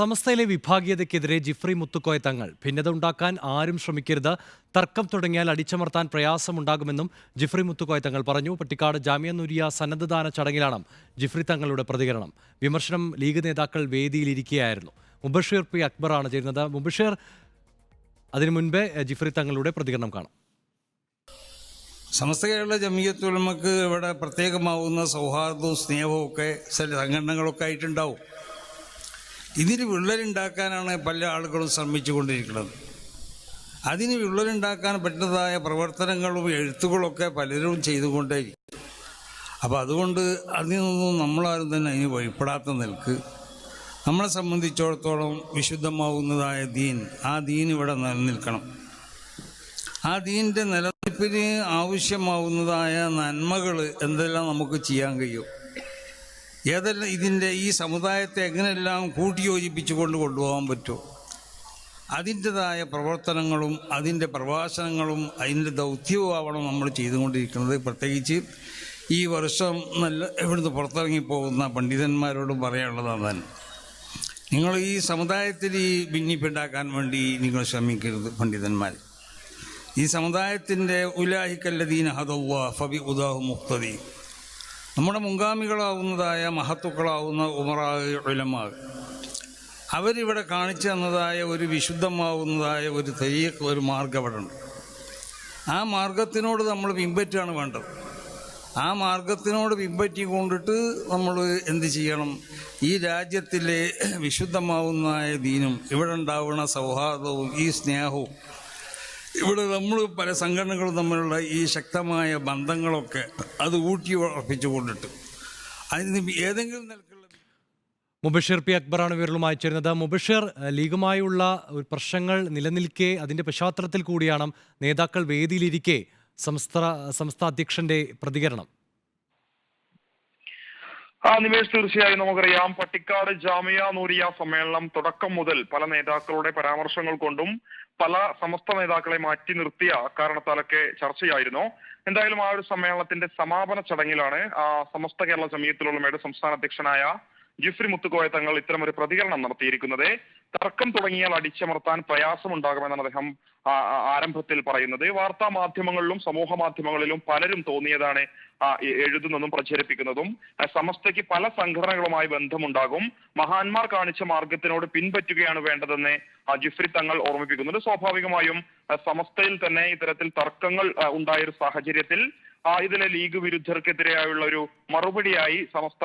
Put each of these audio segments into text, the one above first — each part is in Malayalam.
സമസ്തയിലെ വിഭാഗീയതയ്ക്കെതിരെ ജിഫ്രി മുത്തുക്കോയ തങ്ങൾ ഭിന്നത ഉണ്ടാക്കാൻ ആരും ശ്രമിക്കരുത് തർക്കം തുടങ്ങിയാൽ അടിച്ചമർത്താൻ പ്രയാസമുണ്ടാകുമെന്നും ജിഫ്രി മുത്തുക്കോയ തങ്ങൾ പറഞ്ഞു. പട്ടിക്കാട് ജാമ്യ നുരിയ സന്നദ്ധദാന ചടങ്ങിലാണ് ജിഫ്രി തങ്ങളുടെ പ്രതികരണം. വിമർശനം ലീഗ് നേതാക്കൾ വേദിയിലിരിക്കുകയായിരുന്നു മുബഷീർ പി അക്ബറാണ് ചേരുന്നത്. മുബഷീർ അതിനു മുൻപേ ജിഫ്രി തങ്ങളുടെ പ്രതികരണം കാണാം. സമസ്ത കേരള ജമീയത്തുലമക്ക് ഇവിടെ പ്രത്യേകമാവുന്ന സൗഹാർദ്ദവും സ്നേഹവും ഒക്കെ ചില സംഘടനകളൊക്കെ ആയിട്ടുണ്ടാവും. ഇതിന് വിള്ളലുണ്ടാക്കാനാണ് പല ആളുകളും ശ്രമിച്ചുകൊണ്ടിരിക്കുന്നത്. അതിന് വിള്ളലുണ്ടാക്കാൻ പറ്റുന്നതായ പ്രവർത്തനങ്ങളും എഴുത്തുകളൊക്കെ പലരും ചെയ്തുകൊണ്ടേയിരിക്കും അപ്പോൾ അതുകൊണ്ട് അതിൽ നിന്നും നമ്മളാരും തന്നെ അതിന് വഴിപ്പെടാത്ത നിൽക്ക്. നമ്മളെ സംബന്ധിച്ചിടത്തോളം വിശുദ്ധമാവുന്നതായ ദീൻ ആ ദീൻ ഇവിടെ നിലനിൽക്കണം. ആ ദീന്റെ നിലനിൽപ്പിന് ആവശ്യമാവുന്നതായ നന്മകൾ എന്തെല്ലാം നമുക്ക് ചെയ്യാൻ കഴിയും? ഏതെല്ലാം ഇതിന്റെ ഈ സമുദായത്തെ എങ്ങനെയെല്ലാം കൂട്ടിയോജിപ്പിച്ചു കൊണ്ട് കൊണ്ടുപോകാൻ പറ്റുമോ? അതിന്റെതായ പ്രവർത്തനങ്ങളും അതിന്റെ പ്രഭാഷണങ്ങളും അതിന്റെ ദൗത്യവുമാവണം നമ്മൾ ചെയ്തുകൊണ്ടിരിക്കുന്നത്. പ്രത്യേകിച്ച് ഈ വർഷം നല്ല ഇവിടുന്ന് പുറത്തിറങ്ങി പോകുന്ന പണ്ഡിതന്മാരോട് പറയാനുള്ളതാണ് തന്നെ നിങ്ങൾ ഈ സമുദായത്തിൽ ഈ ഭിന്നിപ്പുണ്ടാക്കാൻ വേണ്ടി നിങ്ങൾ ശ്രമിക്കരുത് പണ്ഡിതന്മാർ. ഈ സമുദായത്തിന്റെ ഉലാഹിക്കല്ലദീന ഹദവ ഫബി ഉദാഹു മുക്തദി നമ്മുടെ മുൻഗാമികളാവുന്നതായ മഹത്തുക്കളാവുന്ന ഉമറാ ഉലമാ അവരിവിടെ കാണിച്ചു തന്നതായ ഒരു വിശുദ്ധമാവുന്നതായ ഒരു തെയ്യ ഒരു മാർഗം അവിടെ ഉണ്ട് ആ മാർഗത്തിനോട് നമ്മൾ പിൻപറ്റുകയാണ് വേണ്ടത്. ആ മാർഗത്തിനോട് പിൻപറ്റി കൊണ്ടിട്ട് നമ്മൾ എന്ത് ചെയ്യണം? ഈ രാജ്യത്തിലെ വിശുദ്ധമാവുന്നതായ ദീനും ഇവിടെ ഉണ്ടാവുന്ന സൗഹാർദ്ദവും ഈ സ്നേഹവും ഇവിടെ നമ്മൾ പല സംഘടനകളും തമ്മിലുള്ള ഈ ശക്തമായ ബന്ധങ്ങളൊക്കെ അത് ഊട്ടി ഉറപ്പിച്ചു കൊണ്ടിട്ട്. അതിന് ഏതെങ്കിലും നിലക്കുള്ള മുബഷീർ പി അക്ബറാണ് വിവരങ്ങളുമായി ചേരുന്നത് മുബഷീർ ലീഗുമായുള്ള പ്രശ്നങ്ങൾ നിലനിൽക്കെ അതിന്റെ പശ്ചാത്തലത്തിൽ കൂടിയാണ് നേതാക്കൾ വേദിയിലിരിക്കെ സംസ്ഥാന സംസ്ഥാന അധ്യക്ഷന്റെ പ്രതികരണം. ആ നിമേഷ് തീർച്ചയായും നമുക്കറിയാം. പട്ടിക്കാട് ജാമിയ നൂരിയ സമ്മേളനം തുടക്കം മുതൽ പല നേതാക്കളുടെ പരാമർശങ്ങൾ കൊണ്ടും പല സമസ്ത നേതാക്കളെ മാറ്റി നിർത്തിയ കാരണത്താലൊക്കെ ചർച്ചയായിരുന്നു. എന്തായാലും ആ ഒരു സമ്മേളനത്തിന്റെ സമാപന ചടങ്ങിലാണ് ആ സമസ്ത കേരള ജമീയത്തിലുള്ളമയുടെ സംസ്ഥാന അധ്യക്ഷനായ ജിഫ്രി മുത്തുക്കോയ തങ്ങൾ ഇത്തരം ഒരു പ്രതികരണം നടത്തിയിരിക്കുന്നത്. തർക്കം തുടങ്ങിയാൽ അടിച്ചമർത്താൻ പ്രയാസമുണ്ടാകുമെന്നാണ് അദ്ദേഹം ആരംഭത്തിൽ പറയുന്നത്. വാർത്താ മാധ്യമങ്ങളിലും സമൂഹ മാധ്യമങ്ങളിലും പലരും തോന്നിയതാണ് എഴുതുന്നതും പ്രചരിപ്പിക്കുന്നതും സമസ്തയ്ക്ക് പല സംഘടനകളുമായി ബന്ധമുണ്ടാകും. മഹാന്മാർ കാണിച്ച മാർഗത്തിനോട് പിൻപറ്റുകയാണ് വേണ്ടതെന്ന് ജിഫ്രി തങ്ങൾ ഓർമ്മിപ്പിക്കുന്നുണ്ട്. സ്വാഭാവികമായും സമസ്തയിൽ തന്നെ ഇത്തരത്തിൽ തർക്കങ്ങൾ ഉണ്ടായ ഒരു സാഹചര്യത്തിൽ ഇതിലെ ലീഗ് വിരുദ്ധർക്കെതിരെയായുള്ള ഒരു മറുപടിയായി സമസ്ത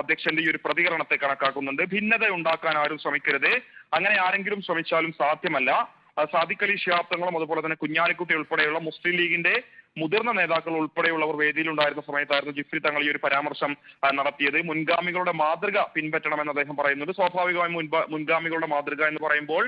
അധ്യക്ഷന്റെ ഈ ഒരു പ്രതികരണത്തെ കണക്കാക്കുന്നുണ്ട്. ഭിന്നത ഉണ്ടാക്കാൻ ആരും ശ്രമിക്കരുത്. അങ്ങനെ ആരെങ്കിലും ശ്രമിച്ചാലും സാധ്യമല്ല. സാദിഖ് അലി ശിഹാബ് തങ്ങളും അതുപോലെ തന്നെ കുഞ്ഞാലിക്കുട്ടി ഉൾപ്പെടെയുള്ള മുസ്ലിം ലീഗിന്റെ മുതിർന്ന നേതാക്കൾ ഉൾപ്പെടെയുള്ളവർ വേദിയിലുണ്ടായിരുന്ന സമയത്തായിരുന്നു ജിഫ്രി തങ്ങൾ ഈ ഒരു പരാമർശം നടത്തിയത്. മുൻഗാമികളുടെ മാതൃക പിൻപറ്റണമെന്ന് അദ്ദേഹം പറയുന്നുണ്ട്. സ്വാഭാവികമായും മുൻഗാമികളുടെ മാതൃക എന്ന് പറയുമ്പോൾ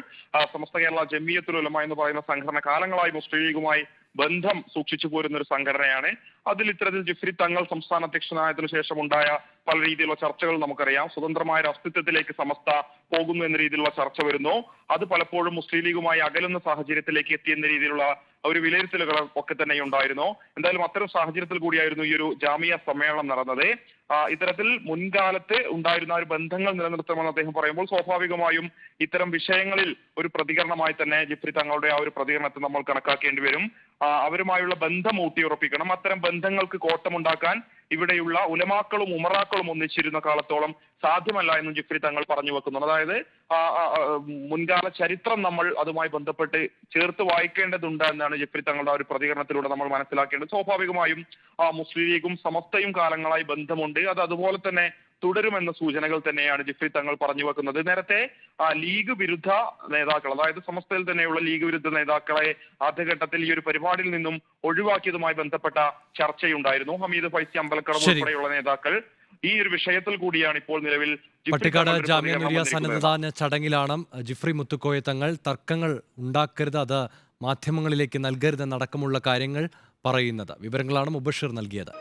സമസ്ത കേരള ജമിയത്തുൽ ഉലമ എന്ന് പറയുന്ന സംഘടന കാലങ്ങളായി മുസ്ലിം ലീഗുമായി ബന്ധം സൂക്ഷിച്ചു പോരുന്ന ഒരു സംഘടനയാണ്. അതിൽ ഇത്തരത്തിൽ ജിഫ്രി തങ്ങൾ സംസ്ഥാന അധ്യക്ഷനായതിനു ശേഷം ഉണ്ടായ പല രീതിയിലുള്ള ചർച്ചകൾ നമുക്കറിയാം. സ്വതന്ത്രമായ ഒരു അസ്തിത്വത്തിലേക്ക് സമസ്ത പോകുന്നു എന്ന രീതിയിലുള്ള ചർച്ച വരുന്നു. അത് പലപ്പോഴും മുസ്ലിം ലീഗുമായി അകലുന്ന സാഹചര്യത്തിലേക്ക് എത്തിയെന്ന രീതിയിലുള്ള ഒരു വിലയിരുത്തലുകൾ ഒക്കെ തന്നെ ഉണ്ടായിരുന്നു. എന്തായാലും അത്തരം സാഹചര്യത്തിൽ കൂടിയായിരുന്നു ഈ ഒരു ജാമിയ സമ്മേളനം നടന്നത്. ഇത്തരത്തിൽ മുൻകാലത്ത് ഉണ്ടായിരുന്ന ഒരു ബന്ധങ്ങൾ നിലനിർത്തണമെന്ന് അദ്ദേഹം പറയുമ്പോൾ സ്വാഭാവികമായും ഇത്തരം വിഷയങ്ങളിൽ ഒരു പ്രതികരണമായി തന്നെ ജിഫ്രി തങ്ങളുടെ ആ ഒരു പ്രതികരണത്തെ നമ്മൾ കണക്കാക്കേണ്ടി വരും. അവരുമായുള്ള ബന്ധം ഊട്ടിയുറപ്പിക്കണം. അത്തരം ബന്ധങ്ങൾക്ക് കോട്ടമുണ്ടാക്കാൻ ഇവിടെയുള്ള ഉലമാക്കളും ഉമറാക്കളും ഒന്നിച്ചിരുന്ന കാലത്തോളം സാധ്യമല്ല എന്ന് ജിഫ്രി തങ്ങൾ പറഞ്ഞു വെക്കുന്നുണ്ട്. അതായത് മുൻകാല ചരിത്രം നമ്മൾ അതുമായി ബന്ധപ്പെട്ട് ചേർത്ത് വായിക്കേണ്ടതുണ്ട് എന്നാണ് ജിഫ്രി തങ്ങളുടെ ഒരു പ്രതികരണത്തിലൂടെ നമ്മൾ മനസ്സിലാക്കേണ്ടത്. സ്വാഭാവികമായും മുസ്ലിം ലീഗും സമസ്തയും കാലങ്ങളായി ബന്ധമുണ്ട്. അത് അതുപോലെ തന്നെ തുടരുമെന്ന സൂചനകൾ തന്നെയാണ് ജിഫ്രി തങ്ങൾ പറഞ്ഞു വെക്കുന്നത്. നേരത്തെ ലീഗ് വിരുദ്ധ നേതാക്കൾ അതായത് സമസ്തയിൽ തന്നെയുള്ള ലീഗ് വിരുദ്ധ നേതാക്കളെ ആദ്യഘട്ടത്തിൽ ഈ ഒരു പരിപാടിയിൽ നിന്നും ഒഴിവാക്കിയതുമായി ബന്ധപ്പെട്ട ചർച്ചയുണ്ടായിരുന്നു. ഹമീദ് ഫൈസി അമ്പലക്കടവ് ശരി. ഉൾപ്പെടെയുള്ള നേതാക്കൾ ഈ ഒരു വിഷയത്തിൽ കൂടിയാണ് ഇപ്പോൾ നിലവിൽ പട്ടിക്കാട് ജാമ്യ പ്രതികരണം സന്നദ്ധാന ചടങ്ങിലാണ് ജിഫ്രി മുത്തുക്കോയ തങ്ങൾ തർക്കങ്ങൾ ഉണ്ടാക്കരുത് അത് മാധ്യമങ്ങളിലേക്ക് നൽകരുതെന്നടക്കമുള്ള കാര്യങ്ങൾ പറയുന്നത്. വിവരങ്ങളാണ് മുബഷീർ നൽകിയത്.